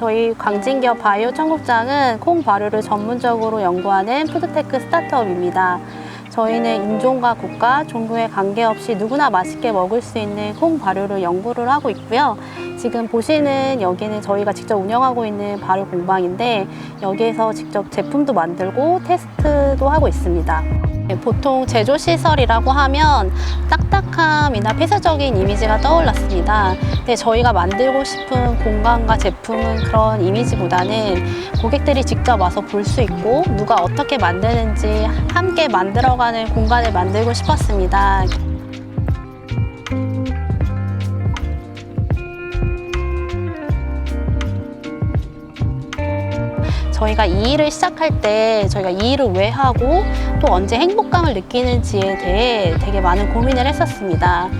저희 광진기업 바이오 청국장은 콩 발효를 전문적으로 연구하는 푸드테크 스타트업입니다. 저희는 인종과 국가, 종교에 관계없이 누구나 맛있게 먹을 수 있는 콩 발효를 연구를 하고 있고요. 지금 보시는 여기는 저희가 직접 운영하고 있는 발효 공방인데 여기에서 직접 제품도 만들고 테스트도 하고 있습니다. 네, 보통 제조 시설이라고 하면 딱딱함이나 폐쇄적인 이미지가 떠올랐습니다. 근데 저희가 만들고 싶은 공간과 제품은 그런 이미지보다는 고객들이 직접 와서 볼 수 있고 누가 어떻게 만드는지 함께 만들어가는 공간을 만들고 싶었습니다. 저희가 이 일을 시작할 때 저희가 이 일을 왜 하고 또 언제 행복감을 느끼는지에 대해 되게 많은 고민을 했었습니다.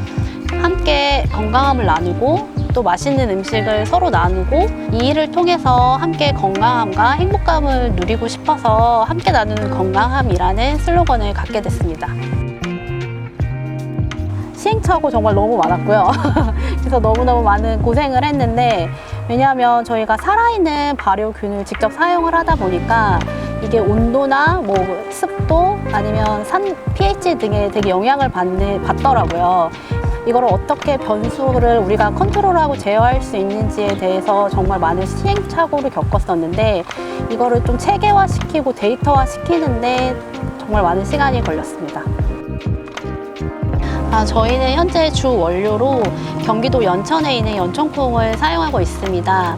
함께 건강함을 나누고 또 맛있는 음식을 서로 나누고 이 일을 통해서 함께 건강함과 행복감을 누리고 싶어서 함께 나누는 건강함이라는 슬로건을 갖게 됐습니다. 시행착오 정말 너무 많았고요. 그래서 너무너무 많은 고생을 했는데 왜냐하면 저희가 살아있는 발효균을 직접 사용을 하다 보니까 이게 온도나 뭐 습도 아니면 산 pH 등에 되게 영향을 받는, 받더라고요. 이걸 어떻게 변수를 우리가 컨트롤하고 제어할 수 있는지에 대해서 정말 많은 시행착오를 겪었었는데 이거를 좀 체계화시키고 데이터화 시키는데 정말 많은 시간이 걸렸습니다. 아, 저희는 현재 주 원료로 경기도 연천에 있는 연천콩을 사용하고 있습니다.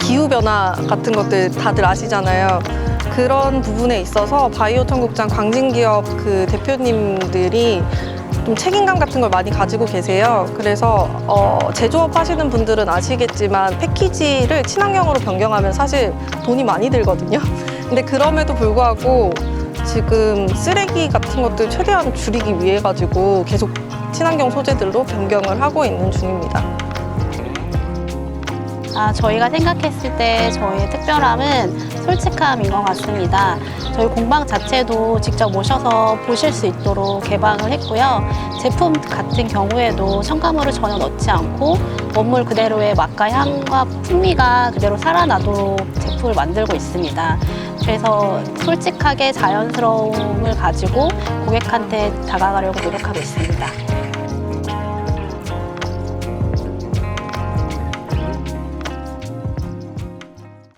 기후변화 같은 것들 다들 아시잖아요. 그런 부분에 있어서 바이오 청국장 광진기업 그 대표님들이 좀 책임감 같은 걸 많이 가지고 계세요. 그래서 어, 제조업 하시는 분들은 아시겠지만 패키지를 친환경으로 변경하면 사실 돈이 많이 들거든요. 근데 그럼에도 불구하고 지금 쓰레기 같은 것들 최대한 줄이기 위해 가지고 계속 친환경 소재들로 변경을 하고 있는 중입니다. 아, 저희가 생각했을 때 저희의 특별함은 솔직함인 것 같습니다. 저희 공방 자체도 직접 오셔서 보실 수 있도록 개방을 했고요. 제품 같은 경우에도 첨가물을 전혀 넣지 않고 원물 그대로의 맛과 향과 풍미가 그대로 살아나도록 제품을 만들고 있습니다. 그래서 솔직하게 자연스러움을 가지고 고객한테 다가가려고 노력하고 있습니다.